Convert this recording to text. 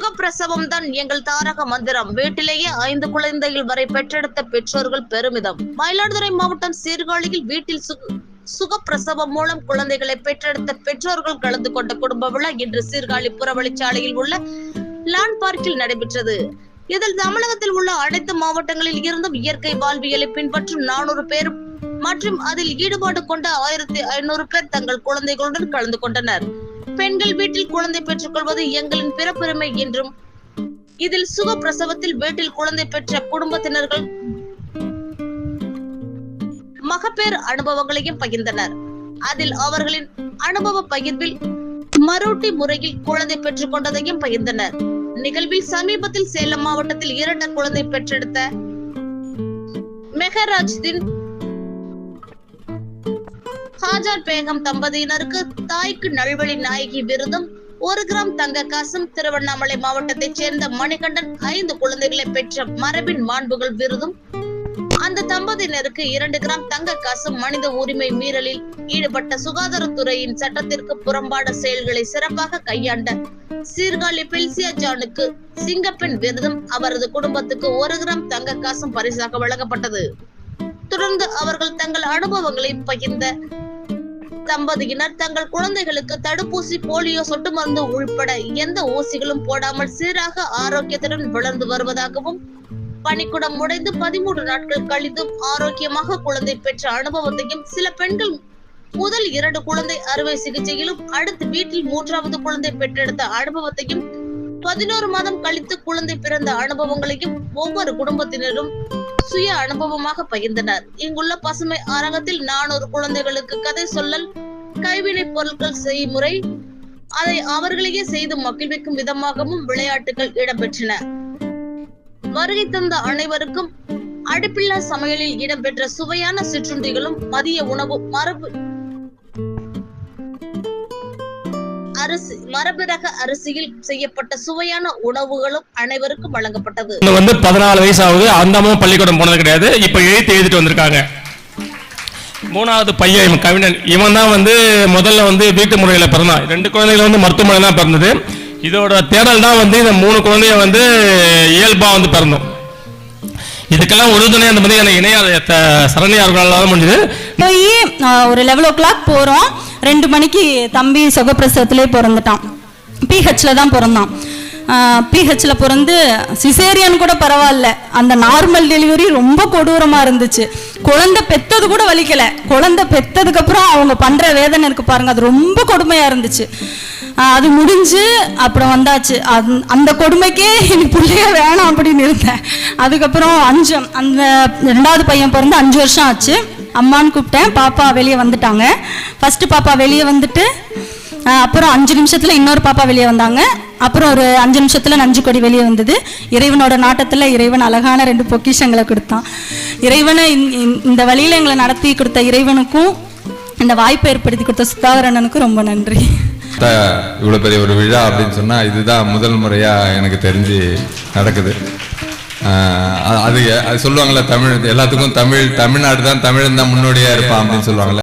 சுகப்பிரசவம் தான் எங்கள் தாரக மந்திரம். வீட்டிலேயே ஐந்து குழந்தைகள் வரை பெற்றெடுத்த பெற்றோர்கள் பெருமிதம். மயிலாடுதுறை மாவட்டம் சீர்காழியில் வீட்டில் சுக சுகப்பிரசவம் மூலம் குழந்தைகளை பெற்றெடுத்த பெற்றோர்கள் கலந்து கொண்ட குடும்ப விழா இன்று சீர்காழி புறவழிச்சாலையில் உள்ள லான் பார்க்கில் நடைபெற்றது. இதில் தமிழகத்தில் உள்ள அனைத்து மாவட்டங்களில் இருந்தும் இயற்கை வாழ்வியலை பின்பற்றும் நானூறு பேர் மற்றும் அதில் ஈடுபாடு கொண்ட ஆயிரத்தி ஐநூறு பேர் தங்கள் குழந்தைகளுடன் கலந்து கொண்டனர். பெண்கள் வீட்டில் குழந்தை பெற்றுக் கொள்வது எங்களின் பிறப்புரிமை என்றும் இதில் சுக பிரசவத்தில் வீட்டில் குழந்தை பெற்ற குடும்பத்தினர்கள் மகப்பேறு அனுபவங்களையும் பகிர்ந்தனர். அதில் அவர்களின் அனுபவ பகிர்வில் மரோட்டி முறையில் குழந்தை பெற்றுக் கொண்டதையும் பகிர்ந்தனர். நிகழ்வில் சமீபத்தில் சேலம் மாவட்டத்தில் இரண்டு குழந்தை பெற்றெடுத்த மெஹராஜ் தின் பேகம் தம்பதியினருக்கு தாய்க்கு நல்வழி நாயகி விருதும் ஒரு கிராம் தங்க காசும் திருவண்ணாமலை மாவட்டத்தைச் சேர்ந்த மணிகண்டன் ஐந்து குழந்தைகளை பெற்ற மரபின் மாண்புகள் விருதும் அந்த தம்பதியினருக்கு இரண்டு கிராம் தங்க காசும் மனித உரிமை மீறலில் ஈடுபட்ட சுகாதாரத்துறையின் சட்டத்திற்கு புறம்பான செயல்களை சிறப்பாக கையாண்ட சீர்காழி பெல்சியா ஜானுக்கு சிங்கப்பெண் விருதும் அவரது குடும்பத்துக்கு ஒரு கிராம் தங்க காசும் பரிசாக வழங்கப்பட்டது. தொடர்ந்து அவர்கள் தங்கள் அனுபவங்களை பகிர்ந்த தம்பதியினர் தங்கள் குழந்தைகளுக்கு தடுப்பூசி போலியோ சொட்டு மருந்து உள்பட எந்த ஊசிகளும் போடாமல் சீராக ஆரோக்கியத்துடன் வளர்ந்து வருவதாகவும் பணிக்குடம் உடைந்து பதிமூன்று நாட்கள் கழித்தும் ஆரோக்கியமாக குழந்தை பெற்ற அனுபவத்தையும் சில பெண்கள் முதல் இரண்டு குழந்தை அறுவை சிகிச்சையிலும் அடுத்து வீட்டில் மூன்றாவது குழந்தை பெற்றெடுத்த அனுபவத்தையும் பதினோரு மாதம் கழித்து குழந்தை பிறந்த அனுபவங்களையும் ஒவ்வொரு குடும்பத்தினரும் சுய அனுபவமாக பகிர்ந்தனர். இங்குள்ள பசுமை அரங்கத்தில் நானூறு குழந்தைகளுக்கு கதை சொல்லல் கைவினை பொருட்கள் செய்முறை அதை அவர்களையே செய்து மகிழ்விக்கும் விதமாகவும் விளையாட்டுகள் இடம்பெற்றன. வருகை தந்த அனைவருக்கும் அடுப்பில்லா சமையலில் இடம்பெற்ற சுவையான சிற்றுண்டிகளும் மதிய உணவு மரபு அரிசி மரபு ரக அரிசியில் செய்யப்பட்ட சுவையான உணவுகளும் அனைவருக்கும் வழங்கப்பட்டது. வந்து பதினாலு வயசு ஆகுது அந்த அம்மாவும் பள்ளிக்கூடம் போனது கிடையாது. இப்போ எழுத்து எழுதிட்டு வந்திருக்காங்க. மூணாவது பையன் இவன் கவிஞன். இவன் தான் வந்து முதல்ல வந்து வீட்டு முறையில் பிறந்தான். ரெண்டு குழந்தைகள் வந்து மருத்துவமனை தான் பிறந்தது. இதோட தேடல் தான் வந்து இந்த மூணு குழந்தைய வந்து இயல்பாக வந்து பிறந்தோம். இதுக்கெல்லாம் உறுதுணை அந்த மாதிரி எனக்கு இணைய சரண்யா அவர்களால் தான் முடிஞ்சது. போய் ஒரு லெவல் ஓ கிளாக் போகிறோம் ரெண்டு மணிக்கு தம்பி சுகப்பிரசவத்திலே பிறந்துட்டான். பிஹெச்ல தான் பிறந்தான். பிஹெச்ல பிறந்து சிசேரியன் கூட பரவாயில்ல. அந்த நார்மல் டெலிவரி ரொம்ப கொடூரமாக இருந்துச்சு. குழந்தை பெத்தது கூட வலிக்கல. குழந்தை பெத்ததுக்கு அப்புறம் அவங்க பண்ற வேதனை இருக்கு பாருங்க அது ரொம்ப கொடுமையா இருந்துச்சு. அது முடிஞ்சு அப்புறம் வந்தாச்சு. அந் அந்த கொடுமைக்கே எனக்கு பிள்ளைய வேணாம் அப்படின்னு இருந்தேன். அதுக்கப்புறம் அஞ்சு அந்த ரெண்டாவது பையன் பிறந்து அஞ்சு வருஷம் ஆச்சு. அம்மான்னு கூப்பிட்டேன் பாப்பா வெளியே வந்துட்டாங்க. ஃபர்ஸ்ட் பாப்பா வெளியே வந்துட்டு அப்புறம் அஞ்சு நிமிஷத்துல இன்னொரு பாப்பா வெளியே வந்தாங்க. அப்புறம் ஒரு அஞ்சு நிமிஷத்துல நஞ்சு கொடி வெளியே வந்தது. இறைவனோட நாட்டத்துல இறைவன் அழகான ரெண்டு பொக்கிஷங்களை கொடுத்தான். இறைவனை இந்த- இந்த- இந்த வழியில எங்களை நடத்தி கொடுத்த இறைவனுக்கும் இந்த வாய்ப்பை ஏற்படுத்தி கொடுத்த சுதாகரண்ணனுக்கும் ரொம்ப நன்றி. இவ்வளோ பெரிய ஒரு விழா அப்படின்னு சொன்னால் இதுதான் முதல் முறையாக எனக்கு தெரிஞ்சு நடக்குது. அது அது சொல்லுவாங்கள்ல தமிழ் எல்லாத்துக்கும் தமிழ் தமிழ்நாடு தான் தமிழன் தான் முன்னோடியாக இருப்பான் அப்படின்னு சொல்லுவாங்கல்ல.